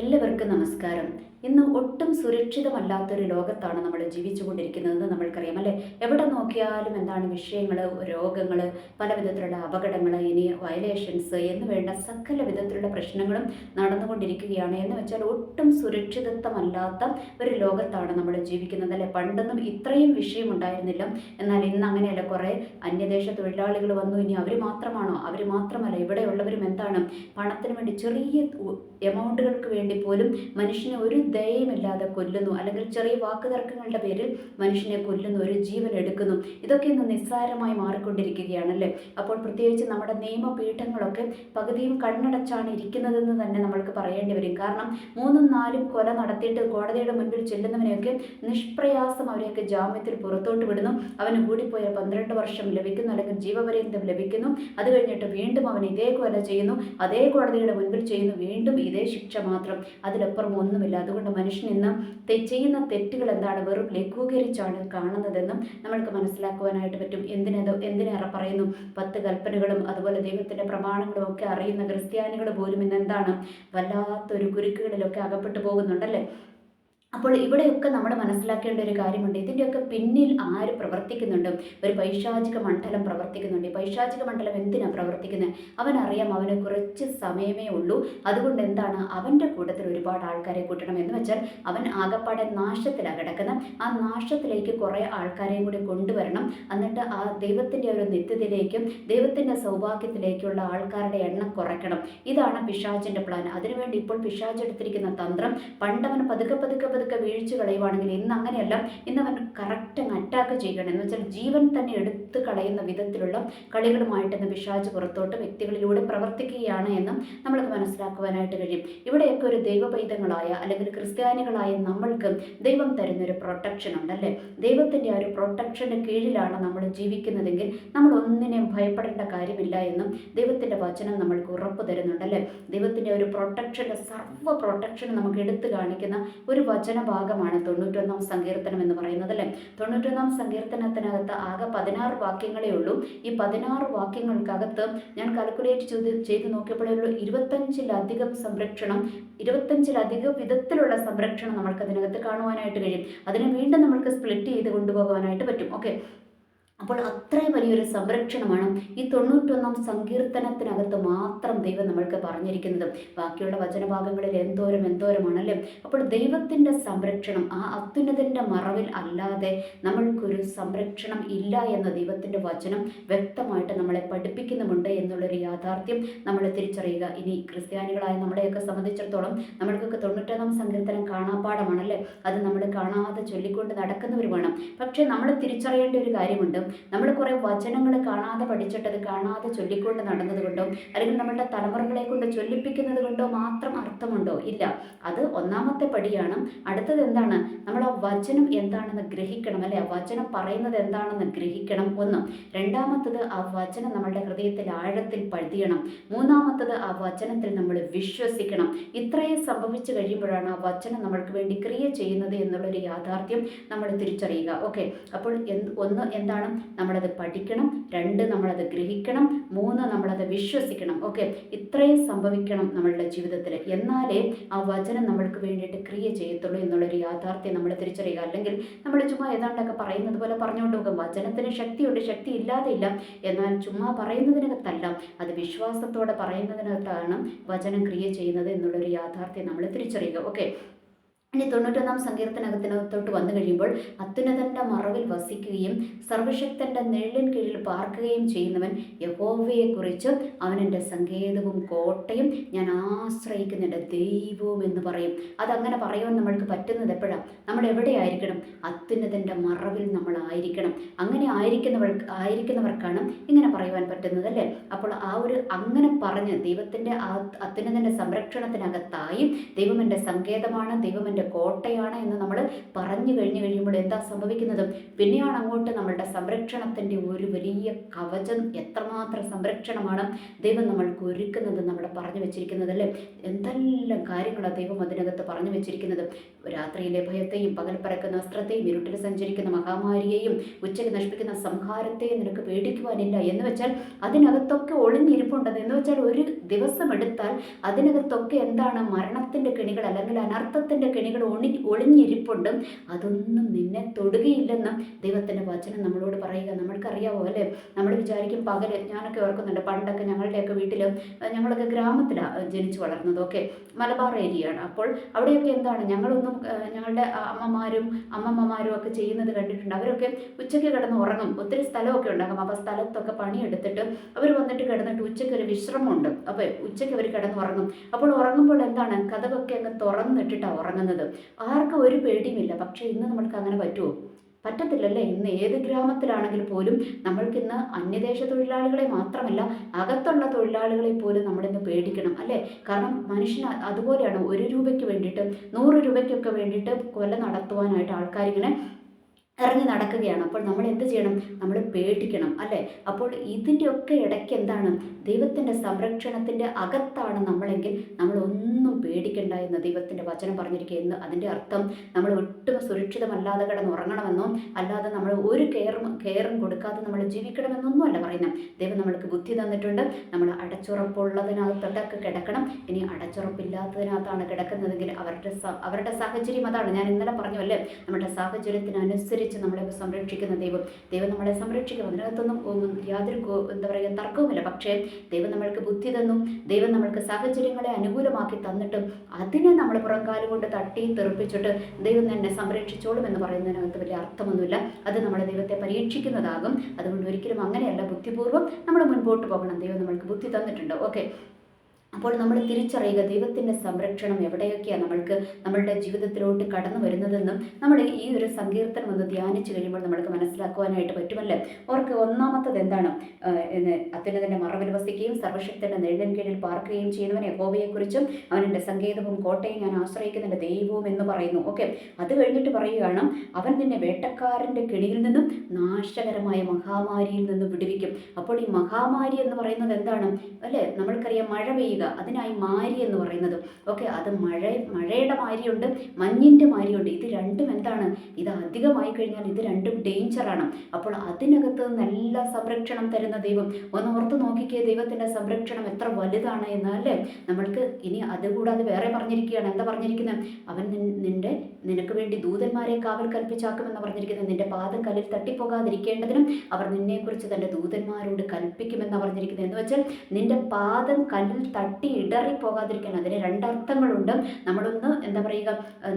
എല്ലാവർക്കും നമസ്കാരം. ഇന്ന് ഒട്ടും സുരക്ഷിതമല്ലാത്തൊരു ലോകത്താണ് നമ്മൾ ജീവിച്ചുകൊണ്ടിരിക്കുന്നതെന്ന് നമ്മൾക്കറിയാം അല്ലേ? എവിടെ നോക്കിയാലും എന്താണ് വിഷയങ്ങൾ രോഗങ്ങൾ പല വിധത്തിലുള്ള അപകടങ്ങൾ ഇനി വയലേഷൻസ് എന്ന് വേണ്ട സകല വിധത്തിലുള്ള പ്രശ്നങ്ങളും നടന്നുകൊണ്ടിരിക്കുകയാണ്. എന്ന് വെച്ചാൽ ഒട്ടും സുരക്ഷിതത്വമല്ലാത്ത ഒരു ലോകത്താണ് നമ്മൾ ജീവിക്കുന്നത് അല്ലേ? പണ്ടൊന്നും ഇത്രയും വിഷയം ഉണ്ടായിരുന്നില്ല എന്നാൽ ഇന്ന് അങ്ങനെയല്ല. കുറേ അന്യദേശ തൊഴിലാളികൾ വന്നു. ഇനി അവർ മാത്രമാണോ? അവർ മാത്രമല്ല. ഇവിടെയുള്ളവരും എന്താണ്? പണത്തിന് വേണ്ടി ചെറിയ എമൗണ്ടുകൾക്ക് വേണ്ടി പോലും മനുഷ്യനെ ഒരു ദയയുമില്ലാതെ കൊല്ലുന്നു. അല്ലെങ്കിൽ ചെറിയ വാക്കുതർക്കങ്ങളുടെ പേരിൽ മനുഷ്യനെ കൊല്ലുന്നു ഒരു ജീവൻ എടുക്കുന്നു. ഇതൊക്കെ ഇന്ന് നിസ്സാരമായി മാറിക്കൊണ്ടിരിക്കുകയാണല്ലേ? അപ്പോൾ പ്രത്യേകിച്ച് നമ്മുടെ നിയമപീഠങ്ങളൊക്കെ പകുതിയും കണ്ണടച്ചാണ് ഇരിക്കുന്നതെന്ന് തന്നെ നമ്മൾക്ക് പറയേണ്ടി വരും. കാരണം മൂന്നും നാലും കൊല നടത്തിയിട്ട് കോടതിയുടെ മുൻപിൽ ചെല്ലുന്നവനെയൊക്കെ നിഷ്പ്രയാസം അവരെയൊക്കെ ജാമ്യത്തിൽ പുറത്തോട്ട് വിടുന്നു. അവന് കൂടിപ്പോയ പന്ത്രണ്ട് വർഷം ലഭിക്കുന്നു അല്ലെങ്കിൽ ജീവപര്യന്തം ലഭിക്കുന്നു. അത് കഴിഞ്ഞിട്ട് വീണ്ടും അവൻ ഇതേ കൊല ചെയ്യുന്നു അതേ കോടതിയുടെ മുൻപിൽ ചെയ്യുന്നു വീണ്ടും ഇതേ ശിക്ഷ മാത്രം. അതിലപ്പുറം ഒന്നുമില്ല. അതുകൊണ്ട് മനുഷ്യൻ ഇന്ന് ചെയ്യുന്ന തെറ്റുകൾ എന്താണ്? വെറും ലഘൂകരിച്ചാണ് കാണുന്നതെന്നും നമ്മൾക്ക് മനസ്സിലാക്കുവാനായിട്ട് പറ്റും. എന്തിനത് എന്തിനേറെ പറയുന്നു? പത്ത് കൽപ്പനകളും അതുപോലെ ദൈവത്തിന്റെ പ്രമാണങ്ങളും ഒക്കെ അറിയുന്ന ക്രിസ്ത്യാനികൾ പോലും ഇന്ന് എന്താണ്? വല്ലാത്തൊരു കുരുക്കുകളിലൊക്കെ അകപ്പെട്ടു പോകുന്നുണ്ടല്ലേ? അപ്പോൾ ഇവിടെയൊക്കെ നമ്മൾ മനസ്സിലാക്കേണ്ട ഒരു കാര്യമുണ്ട്. ഇതിന്റെയൊക്കെ പിന്നിൽ ആര് പ്രവർത്തിക്കുന്നുണ്ട്? ഒരു പൈശാചിക മണ്ഡലം പ്രവർത്തിക്കുന്നുണ്ട്. ഈ പൈശാചിക മണ്ഡലം എന്തിനാണ് പ്രവർത്തിക്കുന്നത് അവനറിയാം അവന് കുറച്ച് സമയമേ ഉള്ളൂ. അതുകൊണ്ട് എന്താണ് അവന്റെ കൂട്ടത്തിൽ ഒരുപാട് ആൾക്കാരെ കൂട്ടണം എന്ന് വെച്ചാൽ അവൻ ആകപ്പാടെ നാശത്തിലാണ് കിടക്കുന്നത് ആ നാശത്തിലേക്ക് കുറേ ആൾക്കാരെയും കൂടി കൊണ്ടുവരണം. എന്നിട്ട് ആ ദൈവത്തിന്റെ ഒരു നിത്യതയിലേക്കും ദൈവത്തിന്റെ സൗഭാഗ്യത്തിലേക്കുള്ള ആൾക്കാരുടെ എണ്ണം കുറയ്ക്കണം. ഇതാണ് പിശാചിന്റെ പ്ലാൻ അതിനുവേണ്ടി ഇപ്പോൾ പിശാച് എടുത്തിരിക്കുന്ന തന്ത്രം. പണ്ടവൻ പതുക്കെ പതുക്കെ പതുക്കെ വീഴ്ച കളയുവാണെങ്കിൽ ഇന്ന് അങ്ങനെയല്ല. ഇന്ന് അവൻ കറക്റ്റ് അങ്ങ് അറ്റാക്ക് ചെയ്യണം എന്ന് വെച്ചാൽ ജീവൻ തന്നെ എടുത്ത് കളയുന്ന വിധത്തിലുള്ള കളികളുമായിട്ട് ഇന്ന് പിശാച് പുറത്തോട്ട് വ്യക്തികളിലൂടെ പ്രവർത്തിക്കുകയാണ് എന്നും നമ്മൾക്ക് മനസ്സിലാക്കുവാനായിട്ട് കഴിയും. ഇവിടെയൊക്കെ ഒരു ദൈവപൈതങ്ങളായ അല്ലെങ്കിൽ ക്രിസ്ത്യാനികളായ നമ്മൾക്ക് ദൈവം തരുന്ന ഒരു പ്രൊട്ടക്ഷൻ ഉണ്ടല്ലേ ദൈവത്തിന്റെ ആ ഒരു പ്രൊട്ടക്ഷന്റെ കീഴിലാണ് നമ്മൾ ജീവിക്കുന്നതെങ്കിൽ നമ്മൾ ഒന്നിനെയും ഭയപ്പെടേണ്ട കാര്യമില്ല എന്നും ദൈവത്തിന്റെ വചനം നമ്മൾക്ക് ഉറപ്പ് തരുന്നുണ്ടല്ലേ ദൈവത്തിന്റെ ഒരു പ്രൊട്ടക്ഷന്റെ സർവ പ്രൊട്ടക്ഷൻ നമുക്ക് എടുത്തു കാണിക്കുന്ന ഒരു വചനഭാഗമാണ് തൊണ്ണൂറ്റൊന്നാം സങ്കീർത്തനം എന്ന് പറയുന്നത് അല്ലേ? തൊണ്ണൂറ്റൊന്നാം സങ്കീർത്തനത്തിനകത്ത് ആകെ പതിനാറ് വാക്യങ്ങളേ ഉള്ളൂ. ഈ പതിനാറ് വാക്യങ്ങൾക്കകത്ത് ഞാൻ കാൽക്കുലേറ്റ് ചെയ്ത് ചെയ്ത് നോക്കിയപ്പോഴുള്ളൂ ഇരുപത്തഞ്ചിലധികം സംരക്ഷണം ഇരുപത്തഞ്ചിലധികം വിധത്തിലുള്ള സംരക്ഷണം നമ്മൾക്ക് അതിനകത്ത് കാണുവാനായിട്ട് കഴിയും. അതിനെ വീണ്ടും നമ്മൾക്ക് സ്പ്ലിറ്റ് ചെയ്ത് കൊണ്ടുപോകാനായിട്ട് പറ്റും. ഓക്കെ അപ്പോൾ അത്രയും വലിയൊരു സംരക്ഷണമാണ് ഈ തൊണ്ണൂറ്റൊന്നാം സങ്കീർത്തനത്തിനകത്ത് മാത്രം ദൈവം നമ്മൾക്ക് പറഞ്ഞിരിക്കുന്നത്. ബാക്കിയുള്ള വചനഭാഗങ്ങളിൽ എന്തോരം എന്തോരമാണല്ലേ? അപ്പോൾ ദൈവത്തിന്റെ സംരക്ഷണം ആ അത്യുന്നതിന്റെ മറവിൽ അല്ലാതെ നമ്മൾക്കൊരു സംരക്ഷണം ഇല്ല എന്ന ദൈവത്തിന്റെ വചനം വ്യക്തമായിട്ട് നമ്മളെ പഠിപ്പിക്കുന്നുമുണ്ട് എന്നുള്ളൊരു യാഥാർത്ഥ്യം നമ്മൾ തിരിച്ചറിയുക. ഇനി ക്രിസ്ത്യാനികളായ നമ്മളെയൊക്കെ സംബന്ധിച്ചിടത്തോളം നമ്മൾക്കൊക്കെ തൊണ്ണൂറ്റൊന്നാം സങ്കീർത്തനം കാണാപ്പാടമാണല്ലേ അത് നമ്മൾ കാണാതെ ചൊല്ലിക്കൊണ്ട് നടക്കുന്നവരുമാണ്. പക്ഷേ നമ്മൾ തിരിച്ചറിയേണ്ട ഒരു കാര്യമുണ്ട്. നമ്മൾ കുറേ വചനങ്ങൾ കാണാതെ പഠിച്ചിട്ടത് കാണാതെ ചൊല്ലിക്കൊണ്ട് നടന്നത് കൊണ്ടോ അല്ലെങ്കിൽ നമ്മളുടെ തലമുറകളെ കൊണ്ട് ചൊല്ലിപ്പിക്കുന്നത് കൊണ്ടോ മാത്രം അർത്ഥമുണ്ടോ? ഇല്ല. അത് ഒന്നാമത്തെ പടിയാണ്. അടുത്തത് എന്താണ്? നമ്മൾ ആ വചനം എന്താണെന്ന് ഗ്രഹിക്കണം അല്ലെ? ആ വചനം പറയുന്നത് എന്താണെന്ന് ഗ്രഹിക്കണം ഒന്ന്. രണ്ടാമത്തത് ആ വചനം നമ്മളുടെ ഹൃദയത്തിൽ ആഴത്തിൽ പഴുതിയണം മൂന്നാമത്തത് ആ വചനത്തിൽ നമ്മൾ വിശ്വസിക്കണം. ഇത്രയും സംഭവിച്ചു കഴിയുമ്പോഴാണ് ആ വചനം നമ്മൾക്ക് വേണ്ടി ക്രിയ ചെയ്യുന്നത് എന്നുള്ളൊരു യാഥാർത്ഥ്യം നമ്മൾ തിരിച്ചറിയുക. ഓക്കെ. അപ്പോൾ എന്ത് ഒന്ന് എന്താണ്? നമ്മളത് പഠിക്കണം രണ്ട് നമ്മളത് ഗ്രഹിക്കണം മൂന്ന് നമ്മളത് വിശ്വസിക്കണം. ഓക്കെ ഇത്രയും സംഭവിക്കണം നമ്മളുടെ ജീവിതത്തിൽ എന്നാലേ ആ വചനം നമ്മൾക്ക് വേണ്ടിയിട്ട് ക്രിയ ചെയ്യത്തുള്ളൂ എന്നുള്ളൊരു യാഥാർത്ഥ്യം നമ്മൾ തിരിച്ചറിയുക. അല്ലെങ്കിൽ നമ്മൾ ചുമ്മാ ഏതാണ്ടൊക്കെ പറയുന്നത് പോലെ പറഞ്ഞുകൊണ്ട് പോകും. വചനത്തിന് ശക്തിയുണ്ട് ശക്തി ഇല്ലാതെ ഇല്ല എന്നാൽ ചുമ്മാ പറയുന്നതിനകത്തല്ല അത് വിശ്വാസത്തോടെ പറയുന്നതിനകത്താണ് വചനം ക്രിയ ചെയ്യുന്നത് എന്നുള്ളൊരു യാഥാർത്ഥ്യം നമ്മൾ തിരിച്ചറിയുക. ഓക്കെ ഇനി തൊണ്ണൂറ്റൊന്നാം സങ്കീർത്തനകത്തിനകത്തോട്ട് വന്നു കഴിയുമ്പോൾ അത്യുന്നതന്റെ മറവിൽ വസിക്കുകയും സർവശക്തന്റെ നിഴലിൻ കീഴിൽ പാർക്കുകയും ചെയ്യുന്നവൻ യഹോവയെക്കുറിച്ച് അവൻ എന്റെ സങ്കേതവും കോട്ടയും ഞാൻ ആശ്രയിക്കുന്ന എന്റെ ദൈവവും എന്ന് പറയും. അതങ്ങനെ പറയുവാൻ നമ്മൾക്ക് പറ്റുന്നത് എപ്പോഴാണ് നമ്മൾ എവിടെ ആയിരിക്കണം അത്യുന്നതന്റെ മറവിൽ നമ്മൾ ആയിരിക്കണം. അങ്ങനെ ആയിരിക്കുന്നവർ ആയിരിക്കുന്നവർക്കാണ് ഇങ്ങനെ പറയുവാൻ പറ്റുന്നത് അല്ലേ? അപ്പോൾ ആ ഒരു അങ്ങനെ പറഞ്ഞ് ദൈവത്തിന്റെ ആ അത്യുന്നതന്റെ സംരക്ഷണത്തിനകത്തായി ദൈവം എന്റെ സങ്കേതമാണ് ദൈവം എന്റെ കോട്ടയാണ് എന്ന് നമ്മൾ പറഞ്ഞു കഴിഞ്ഞു കഴിയുമ്പോൾ എന്താ സംഭവിക്കുന്നത്? പിന്നെയാണ് അങ്ങോട്ട് നമ്മളുടെ സംരക്ഷണത്തിന്റെ ഒരു വലിയ കവചം എത്രമാത്രം സംരക്ഷണമാണ് ദൈവം നമ്മൾക്ക് ഒരുക്കുന്നത് നമ്മൾ പറഞ്ഞു വെച്ചിരിക്കുന്നത് അല്ലേ? എന്തെല്ലാം കാര്യങ്ങളാണ് ദൈവം അതിനകത്ത് പറഞ്ഞു വെച്ചിരിക്കുന്നത്? രാത്രിയിലെ ഭയത്തെയും പകൽ പരക്കുന്ന അസ്ത്രത്തെയും ഇരുട്ടിൽ സഞ്ചരിക്കുന്ന മഹാമാരിയെയും ഉച്ചയ്ക്ക് നശിപ്പിക്കുന്ന സംഹാരത്തെയും നിനക്ക് പേടിക്കുവാനില്ല എന്ന് വെച്ചാൽ അതിനകത്തൊക്കെ ഒളിഞ്ഞിരിപ്പുണ്ടത് എന്ന് വെച്ചാൽ ഒരു ദിവസം എടുത്താൽ അതിനകത്തൊക്കെ എന്താണ് മരണത്തിന്റെ കെണികൾ അല്ലെങ്കിൽ അനർത്ഥത്തിന്റെ കെണികൾ ഒളി ഒളിഞ്ഞിരിപ്പുണ്ടും അതൊന്നും നിന്നെ തൊടുകയില്ലെന്ന് ദൈവത്തിന്റെ വചനം നമ്മളോട് പറയുക. നമ്മൾക്കറിയാവോ അല്ലേ? നമ്മൾ വിചാരിക്കും പകൽ ഞാനൊക്കെ ഓർക്കുന്നുണ്ട് പണ്ടൊക്കെ ഞങ്ങളുടെയൊക്കെ വീട്ടിൽ ഞങ്ങളൊക്കെ ഗ്രാമത്തിലാണ് ജനിച്ചു വളർന്നതൊക്കെ മലബാർ ഏരിയയാണ്. അപ്പോൾ അവിടെയൊക്കെ എന്താണ്? ഞങ്ങളൊന്നും ഞങ്ങളുടെ അമ്മമാരും അമ്മമ്മമാരും ഒക്കെ ചെയ്യുന്നത് കണ്ടിട്ടുണ്ട്. അവരൊക്കെ ഉച്ചയ്ക്ക് കിടന്ന് ഉറങ്ങും. ഒത്തിരി സ്ഥലമൊക്കെ ഉണ്ടാകും. അപ്പോൾ സ്ഥലത്തൊക്കെ പണിയെടുത്തിട്ട് അവർ വന്നിട്ട് കിടന്നിട്ട് ഉച്ചയ്ക്ക് ഒരു വിശ്രമമുണ്ട്. അപ്പോൾ ഉച്ചയ്ക്ക് അവർ കിടന്ന് ഉറങ്ങും. അപ്പോൾ ഉറങ്ങുമ്പോൾ എന്താണ്? കഥകൊക്കെ അങ്ങ് തുറന്നിട്ടിട്ടാണ് ഉറങ്ങുന്നത്. ആർക്കും ഒരു പേടിയുമില്ല. പക്ഷേ ഇന്ന് നമ്മൾക്ക് അങ്ങനെ പറ്റുമോ പറ്റത്തില്ലല്ലേ? ഇന്ന് ഏത് ഗ്രാമത്തിലാണെങ്കിൽ പോലും നമ്മൾക്കിന്ന് അന്യദേശ തൊഴിലാളികളെ മാത്രമല്ല അകത്തുള്ള തൊഴിലാളികളെ പോലും നമ്മളിന്ന് പേടിക്കണം അല്ലേ? കാരണം മനുഷ്യന് അതുപോലെയാണ് ഒരു രൂപയ്ക്ക് വേണ്ടിയിട്ട് നൂറ് രൂപയ്ക്കൊക്കെ വേണ്ടിയിട്ട് കൊല നടത്തുവാനായിട്ട് ആൾക്കാരിങ്ങനെ ഇറങ്ങി നടക്കുകയാണ്. അപ്പോൾ നമ്മൾ എന്ത് ചെയ്യണം? നമ്മൾ പേടിക്കണം അല്ലേ? അപ്പോൾ ഇതിന്റെയൊക്കെ ഇടയ്ക്ക് എന്താണ്? ദൈവത്തിന്റെ സംരക്ഷണത്തിന്റെ അകത്താണ് നമ്മളെങ്കിൽ നമ്മൾ ഒന്നും പേടിക്കണ്ട എന്ന് ദൈവത്തിന്റെ വചനം പറഞ്ഞിരിക്കുക എന്ന് അതിന്റെ അർത്ഥം നമ്മൾ ഒട്ടും സുരക്ഷിതമല്ലാതെ കിടന്നുറങ്ങണമെന്നോ അല്ലാതെ നമ്മൾ ഒരു കെയറും കെയറും കൊടുക്കാതെ നമ്മൾ ജീവിക്കണമെന്നൊന്നും അല്ല പറയുന്നത്. ദൈവം നമ്മൾക്ക് ബുദ്ധി തന്നിട്ടുണ്ട്. നമ്മൾ അടച്ചുറപ്പുള്ളതിനകത്തൊക്കെ കിടക്കണം. ഇനി അടച്ചുറപ്പില്ലാത്തതിനകത്താണ് കിടക്കുന്നതെങ്കിൽ അവരുടെ അവരുടെ സാഹചര്യം അതാണ്. ഞാൻ ഇന്നലെ പറഞ്ഞു അല്ലേ നമ്മുടെ സാഹചര്യത്തിനനുസരിച്ച് വെച്ച് നമ്മളെ സംരക്ഷിക്കുന്ന ദൈവം. ദൈവം നമ്മളെ സംരക്ഷിക്കും. അതിനകത്തൊന്നും യാതൊരു എന്താ പറയുക തർക്കവുമില്ല. പക്ഷേ ദൈവം നമ്മൾക്ക് ബുദ്ധി തന്നു. ദൈവം നമ്മൾക്ക് സാഹചര്യങ്ങളെ അനുകൂലമാക്കി തന്നിട്ടും അതിനെ നമ്മൾ പുറംകാലം കൊണ്ട് തട്ടി തെറിപ്പിച്ചിട്ട് ദൈവം തന്നെ സംരക്ഷിച്ചോളും എന്ന് പറയുന്നതിനകത്ത് വലിയ അർത്ഥമൊന്നുമില്ല. അത് നമ്മളെ ദൈവത്തെ പരീക്ഷിക്കുന്നതാകും. അതുകൊണ്ട് ഒരിക്കലും അങ്ങനെയല്ല. ബുദ്ധിപൂർവം നമ്മൾ മുൻപോട്ട് പോകണം. ദൈവം നമ്മൾക്ക് ബുദ്ധി തന്നിട്ടുണ്ട്. ഓക്കെ. അപ്പോൾ നമ്മൾ തിരിച്ചറിയുക ദൈവത്തിന്റെ സംരക്ഷണം എവിടെയൊക്കെയാണ് നമ്മൾക്ക് നമ്മളുടെ ജീവിതത്തിലോട്ട് കടന്നു വരുന്നതെന്നും നമ്മൾ ഈ ഒരു സങ്കീർത്തനം ഒന്ന് ധ്യാനിച്ചു കഴിയുമ്പോൾ നമ്മൾക്ക് മനസ്സിലാക്കുവാനായിട്ട് പറ്റുമല്ലേ? അവർക്ക് ഒന്നാമത്തത് എന്താണ്? അത്യുന്നതിന്റെ മറവിൽ വസിക്കുകയും സർവശക്തന്റെ നെഴിലിൻ കീഴിൽ പാർക്കുകയും ചെയ്യുന്നവനെ യഹോവയെക്കുറിച്ചും അവനെന്റെ സങ്കേതവും കോട്ടയും ഞാൻ ആശ്രയിക്കുന്ന ദൈവവും എന്ന് പറയുന്നു. ഓക്കെ? അത് കഴിഞ്ഞിട്ട് പറയുകയാണ് അവൻ നിന്നെ വേട്ടക്കാരന്റെ കെണിയിൽ നിന്നും നാശകരമായ മഹാമാരിയിൽ നിന്നും വിടുവിക്കും. അപ്പോൾ ഈ മഹാമാരി എന്ന് പറയുന്നത് എന്താണ്? അല്ലേ? നമ്മൾക്കറിയാം മഴ ചെയ്യുക. അതിനായി മാരി എന്ന് പറയുന്നത്. ഓക്കെ അത് മഴ മഴയുടെ മാരിയുണ്ട് മഞ്ഞിന്റെ മാരിയുണ്ട്. ഇത് രണ്ടും എന്താണ്? ഇത് അധികമായി കഴിഞ്ഞാൽ ഇത് രണ്ടും ഡേഞ്ചറാണ് അപ്പോൾ അതിനകത്ത് നല്ല സംരക്ഷണം തരുന്ന ദൈവം. ഒന്ന് ഓർത്ത് നോക്കിക്കേ ദൈവത്തിന്റെ സംരക്ഷണം എത്ര വലുതാണ് എന്ന് നമ്മൾക്ക് ഇനി അതുകൂടാതെ വേറെ പറഞ്ഞിരിക്കുകയാണ്. എന്താ പറഞ്ഞിരിക്കുന്നത് അവൻ നിന്റെ നിനക്ക് വേണ്ടി ദൂതന്മാരെ കാവൽ കൽപ്പിച്ചാക്കുമെന്ന് പറഞ്ഞിരിക്കുന്നത് നിന്റെ പാദം കല്ലിൽ തട്ടിപ്പോകാതിരിക്കേണ്ടതിനും അവർ നിന്നെക്കുറിച്ച് തന്റെ ദൂതന്മാരോട് കൽപ്പിക്കുമെന്ന് പറഞ്ഞിരിക്കുന്നത് എന്ന് വെച്ചാൽ നിന്റെ പാദം കല്ലിൽ ഇടറിപ്പോകാതിരിക്കാൻ അതിന് രണ്ടർത്ഥങ്ങളുണ്ട്. നമ്മളൊന്ന് എന്താ പറയുക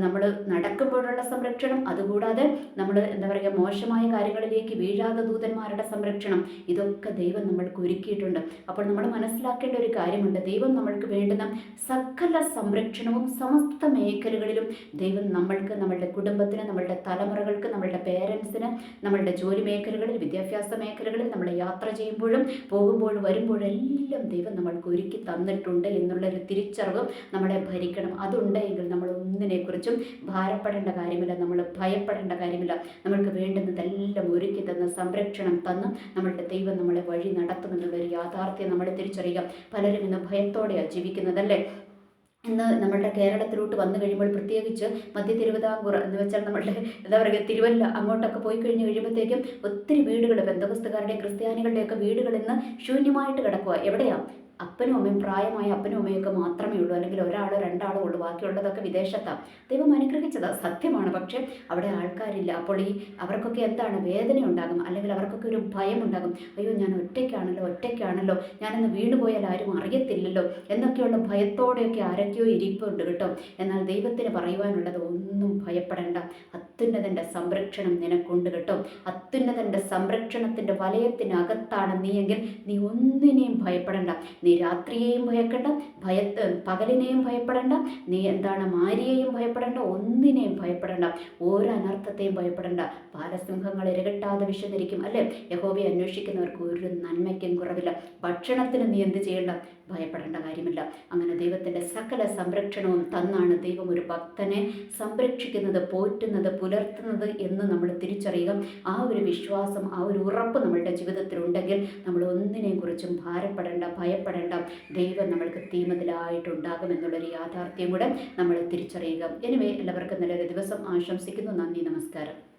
നമ്മൾ നടക്കുമ്പോഴുള്ള സംരക്ഷണം അതുകൂടാതെ നമ്മൾ എന്താ പറയുക മോശമായ കാര്യങ്ങളിലേക്ക് വീഴാതെ ദൂതന്മാരുടെ സംരക്ഷണം ഇതൊക്കെ ദൈവം നമ്മൾക്ക് ഒരുക്കിയിട്ടുണ്ട്. അപ്പോൾ നമ്മൾ മനസ്സിലാക്കേണ്ട ഒരു കാര്യമുണ്ട്. ദൈവം നമ്മൾക്ക് വേണ്ടുന്ന സകല സംരക്ഷണവും സമസ്ത മേഖലകളിലും ദൈവം നമ്മൾക്ക് നമ്മളുടെ കുടുംബത്തിന് നമ്മളുടെ തലമുറകൾക്ക് നമ്മളുടെ പേരൻസിന് നമ്മളുടെ ജോലി മേഖലകളിൽ വിദ്യാഭ്യാസ മേഖലകളിൽ നമ്മൾ യാത്ര ചെയ്യുമ്പോഴും പോകുമ്പോഴും വരുമ്പോഴും എല്ലാം ദൈവം നമ്മൾക്ക് ഒരുക്കി തന്നിട്ടുണ്ട്. തന്നിട്ടുണ്ട് എന്നുള്ളൊരു തിരിച്ചറിവും നമ്മളെ ഭരിക്കണം. അതുണ്ടെങ്കിൽ നമ്മൾ ഒന്നിനെക്കുറിച്ചും ഭാരപ്പെടേണ്ട കാര്യമില്ല നമ്മൾ ഭയപ്പെടേണ്ട കാര്യമില്ല. നമ്മൾക്ക് വേണ്ടുന്നതെല്ലാം ഒരുക്കി തന്ന സംരക്ഷണം തന്ന് നമ്മളുടെ ദൈവം നമ്മളെ വഴി നടത്തുമെന്നുള്ളൊരു യാഥാർത്ഥ്യം നമ്മൾ തിരിച്ചറിയുക. പലരും ഇന്ന് ഭയത്തോടെയാണ് ജീവിക്കുന്നതല്ലേ? ഇന്ന് നമ്മളുടെ കേരളത്തിലോട്ട് വന്നു കഴിയുമ്പോൾ പ്രത്യേകിച്ച് മധ്യ തിരുവിതാംകൂർ എന്ന് വെച്ചാൽ നമ്മളുടെ എന്താ പറയുക തിരുവല്ല അങ്ങോട്ടൊക്കെ പോയി കഴിഞ്ഞ് കഴിയുമ്പോഴത്തേക്കും ഒത്തിരി വീടുകൾ ബന്ധപുസ്തകാരുടെയും ക്രിസ്ത്യാനികളുടെയൊക്കെ വീടുകൾ ഇന്ന് ശൂന്യമായിട്ട് കിടക്കുക എവിടെയാണ് അപ്പനും അമ്മയും പ്രായമായ അപ്പനും അമ്മയൊക്കെ മാത്രമേ ഉള്ളൂ. അല്ലെങ്കിൽ ഒരാളോ രണ്ടാളോ ഉള്ളൂ. ബാക്കിയുള്ളതൊക്കെ വിദേശത്താണ് ദൈവം അനുഗ്രഹിച്ചത്. സത്യമാണ്. പക്ഷേ അവിടെ ആൾക്കാരില്ല. അപ്പോൾ ഈ അവർക്കൊക്കെ എന്താണ് വേദന ഉണ്ടാകും. അല്ലെങ്കിൽ അവർക്കൊക്കെ ഒരു ഭയം ഉണ്ടാകും. അയ്യോ ഞാൻ ഒറ്റയ്ക്കാണല്ലോ ഒറ്റയ്ക്കാണല്ലോ. ഞാനൊന്ന് വീണ് പോയാൽ ആരും അറിയത്തില്ലല്ലോ. എന്നൊക്കെയുള്ള ഭയത്തോടെയൊക്കെ ആരൊക്കെയോ ഇരിപ്പുണ്ട് കേട്ടോ. എന്നാൽ ദൈവത്തിന് പറയുവാനുള്ളത് ഒന്നും ഭയപ്പെടേണ്ട. അത്യുന്നതന്റെ സംരക്ഷണം നിനക്കുണ്ട് കേട്ടോ. അത്യുന്നതന്റെ സംരക്ഷണത്തിന്റെ വലയത്തിനകത്താണ് നീയെങ്കിൽ നീ ഒന്നിനെയും ഭയപ്പെടേണ്ട. നീ രാത്രിയെയും ഭയക്കണ്ട ഭയ പകലിനെയും ഭയപ്പെടേണ്ട നീ എന്താണ് മാരിയെയും ഭയപ്പെടേണ്ട ഒന്നിനെയും ഭയപ്പെടേണ്ട ഓരോ അനർത്ഥത്തെയും ഭയപ്പെടേണ്ട. പാരസിംഹങ്ങൾ ഇരകെട്ടാതെ വിശന്നിരിക്കും അല്ലേ? യഹോബയെ അന്വേഷിക്കുന്നവർക്ക് ഒരു നന്മയ്ക്കും കുറവില്ല. ഭക്ഷണത്തിന് നീ എന്ത് ചെയ്യേണ്ട? ഭയപ്പെടേണ്ട കാര്യമില്ല. അങ്ങനെ ദൈവത്തിന്റെ സകല സംരക്ഷണവും തന്നാണ് ദൈവം ഒരു ഭക്തനെ സംരക്ഷിക്കുന്നത് പോറ്റുന്നത് പുലർത്തുന്നത് എന്ന് നമ്മൾ തിരിച്ചറിയുക. ആ ഒരു വിശ്വാസം ആ ഒരു ഉറപ്പ് നമ്മളുടെ ജീവിതത്തിലുണ്ടെങ്കിൽ നമ്മൾ ഒന്നിനെയും കുറിച്ചും ഭാരപ്പെടേണ്ട ഭയപ്പെടേണ്ട. ദൈവം നമ്മൾക്ക് തീമതിലായിട്ടുണ്ടാകുമെന്നുള്ളൊരു യാഥാർത്ഥ്യം കൂടെ നമ്മൾ തിരിച്ചറിയുക. എനിവേ എല്ലാവർക്കും നല്ലൊരു ദിവസം. ആശംസിക്കുന്നു. നന്ദി. നമസ്കാരം.